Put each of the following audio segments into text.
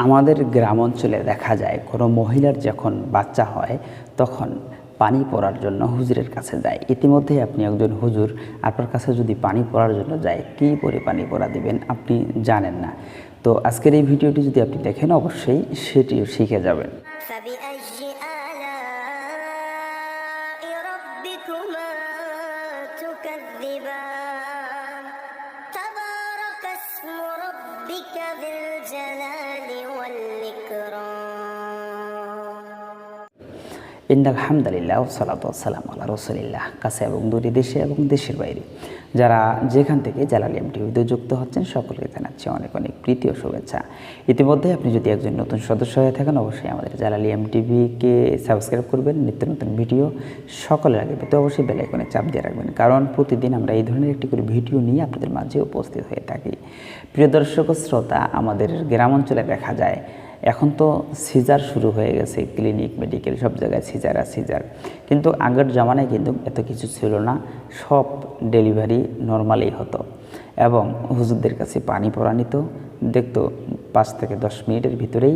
আমাদের গ্রাম অঞ্চলে দেখা যায় কোনো মহিলার যখন বাচ্চা হয় তখন পানি পড়ার জন্য হুজুরের কাছে যায় ইতিমধ্যেই আপনি একজন হুজুর আপনার কাছে যদি পানি পড়ার জন্য যায় কী পরে পানি পড়া দিবেন আপনি জানেন না তো আজকের এই ভিডিওটি যদি আপনি দেখেন অবশ্যই সেটিও শিখে যাবেন فبأي آلاء ربكما تكذبان ربك ذي الجلال والإكرام. ইন্দাল হামদালিল্লাহ সালাম আল্লাহ রসুলিল্লাহ, কাছে এবং দূরে দেশে এবং দেশের বাইরে। যারা যেখান থেকে জালালিয়াম টিভিতে যুক্ত হচ্ছেন, সকলকে জানাচ্ছি অনেক অনেক প্রীতি ও শুভেচ্ছা। ইতিমধ্যে আপনি যদি একজন নতুন সদস্য হয়ে থাকেন, অবশ্যই আমাদের জালালিয়াম টিভিকে সাবস্ক্রাইব করবেন, নিত্য নতুন ভিডিও সকলের আগে পেতে অবশ্যই বেলাইকনে চাপ দিয়ে রাখবেন। কারণ প্রতিদিন আমরা এই ধরনের একটি করে ভিডিও নিয়ে আপনাদের মাঝে উপস্থিত হয়ে থাকি। প্রিয় দর্শক শ্রোতা, আমাদের গ্রাম অঞ্চলে দেখা যায় এখন তো সিজার শুরু হয়ে গেছে ক্লিনিক মেডিকেল সব জায়গায় সিজার আর সিজার কিন্তু আগের জামানায় কিন্তু এত কিছু ছিল না, সব ডেলিভারি নর্মালি হতো। এবং হুজুরদের কাছে পানি পড়া নিত, দেখতো পাঁচ থেকে দশ মিনিটের ভিতরেই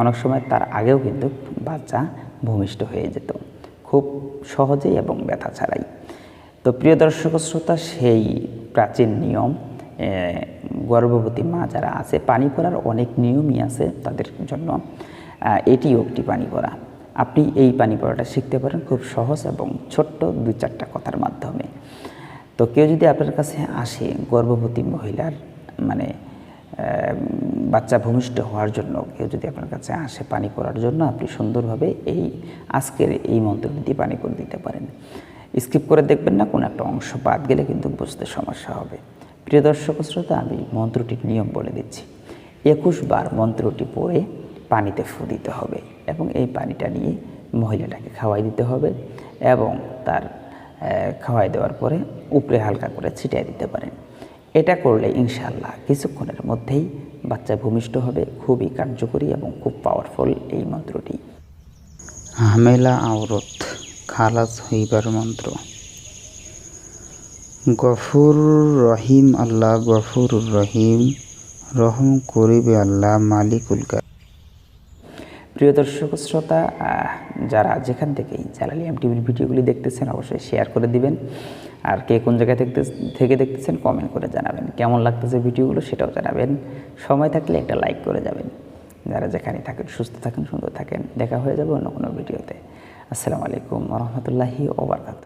অনেক সময় তার আগেও কিন্তু বাচ্চা ভূমিষ্ঠ হয়ে যেত। খুব সহজেই এবং ব্যথা ছাড়াই। তো প্রিয় দর্শক শ্রোতা, সেই প্রাচীন নিয়ম গর্ভবতী মা যারা আছে, পানি পড়ার অনেক নিয়মই আছে তাদের জন্য। এটিও একটি পানি পড়া। আপনি এই পানি পড়াটা শিখতে পারেন খুব সহজ এবং ছোট্ট দু চারটা কথার মাধ্যমে। তো কেউ যদি আপনার কাছে আসে গর্ভবতী মহিলার মানে বাচ্চা ভূমিষ্ঠ হওয়ার জন্য, কেউ যদি আপনার কাছে আসে পানি করার জন্য, আপনি সুন্দরভাবে এই আজকের এই মন্ত্রটি দিয়ে পানি করে দিতে পারেন। স্কিপ করে দেখবেন না, কোনো একটা অংশ বাদ গেলে কিন্তু বুঝতে সমস্যা হবে। প্রিয় দর্শক শ্রোতা, আমি মন্ত্রটির নিয়ম বলে দিচ্ছি। একুশ বার মন্ত্রটি পড়ে পানিতে ফু দিতে হবে এবং এই পানিটা নিয়ে মহিলাটাকে খাওয়াই দিতে হবে এবং তার খাওয়াই দেওয়ার পরে উপরে হালকা করে ছিটিয়ে দিতে পারেন। এটা করলে ইনশাল্লাহ কিছুক্ষণের মধ্যেই বাচ্চা ভূমিষ্ঠ হবে। খুবই কার্যকরী এবং খুব পাওয়ারফুল এই মন্ত্রটি। হামেলা, আওরত, খালাস হইবার মন্ত্র। গফুর রহিম আল্লাহ গফুর রহিম রহম করিবে আল্লাহ মালিকুল কা প্রিয় দর্শক শ্রোতা যারা যেখান থেকেই জালালি এম টিভির ভিডিওগুলি দেখতেছেন, অবশ্যই শেয়ার করে দিবেন। আর কে কোন জায়গা থেকে থেকে দেখতেছেন কমেন্ট করে জানাবেন। কেমন লাগতেছে ভিডিওগুলো সেটাও জানাবেন। সময় থাকলে একটা লাইক করে যাবেন। যারা যেখানে থাকেন, সুস্থ থাকেন, সুন্দর থাকেন, দেখা হয়ে যাবে অন্য কোনো ভিডিওতে। আসসালামু আলাইকুম রহমতুল্লাহি ওবরকাত